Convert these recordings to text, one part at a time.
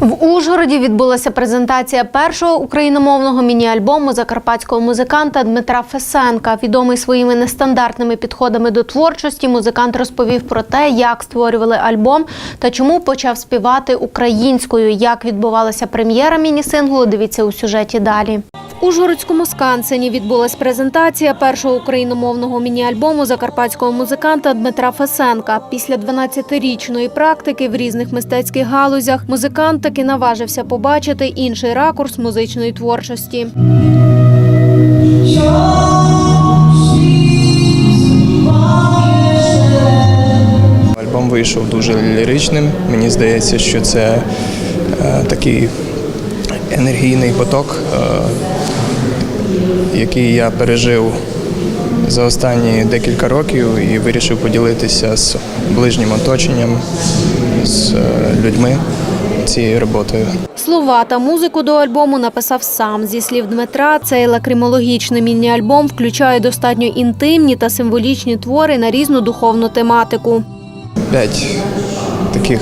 В Ужгороді відбулася презентація першого україномовного міні-альбому закарпатського музиканта Дмитра Фесенка. Відомий своїми нестандартними підходами до творчості, музикант розповів про те, як створювали альбом та чому почав співати українською. Як відбувалася прем'єра міні-синглу, дивіться у сюжеті далі. В Ужгородському скансені відбулась презентація першого україномовного міні-альбому закарпатського музиканта Дмитра Фесенка. Після 12-річної практики в різних мистецьких галузях музикант таки наважився побачити інший ракурс музичної творчості. Альбом вийшов дуже ліричним. Мені здається, що це е, такий енергійний поток, е, який я пережив за останні декілька років і вирішив поділитися з ближнім оточенням, з е, людьми цією роботою. Слова та музику до альбому написав сам. Зі слів Дмитра, цей лакримологічний міні-альбом включає достатньо інтимні та символічні твори на різну духовну тематику. П'ять таких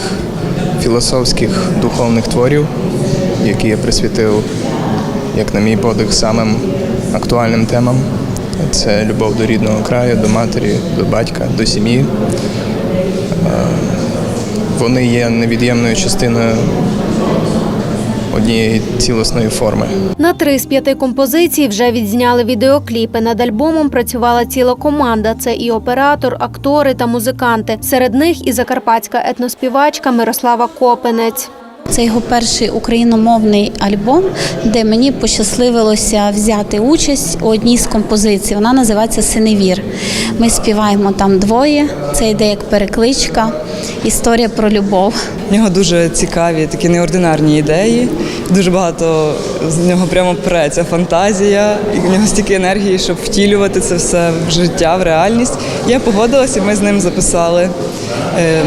філософських духовних творів, які я присвятив, як на мій подих, самим актуальним темам. Це любов до рідного краю, до матері, до батька, до сім'ї. Е, Вони є невід'ємною частиною однієї цілісної форми. На три з п'яти композицій вже відзняли відеокліпи. Над альбомом працювала ціла команда. Це і оператор, актори та музиканти. Серед них і закарпатська етноспівачка Мирослава Копенець. Це його перший україномовний альбом, де мені пощасливилося взяти участь у одній з композицій. Вона називається Синевір. Ми співаємо там двоє. Це йде як перекличка, історія про любов. В нього дуже цікаві, такі неординарні ідеї. Дуже багато з нього прямо пре ця фантазія, і в нього стільки енергії, щоб втілювати це все в життя, в реальність. Я погодилася, і ми з ним записали е,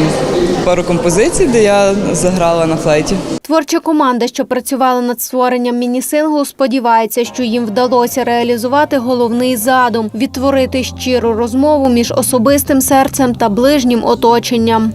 пару композицій, де я заграла на флейті. Творча команда, що працювала над створенням міні-синглу, сподівається, що їм вдалося реалізувати головний задум відтворити щиру розмову між особистим серцем та ближнім оточенням.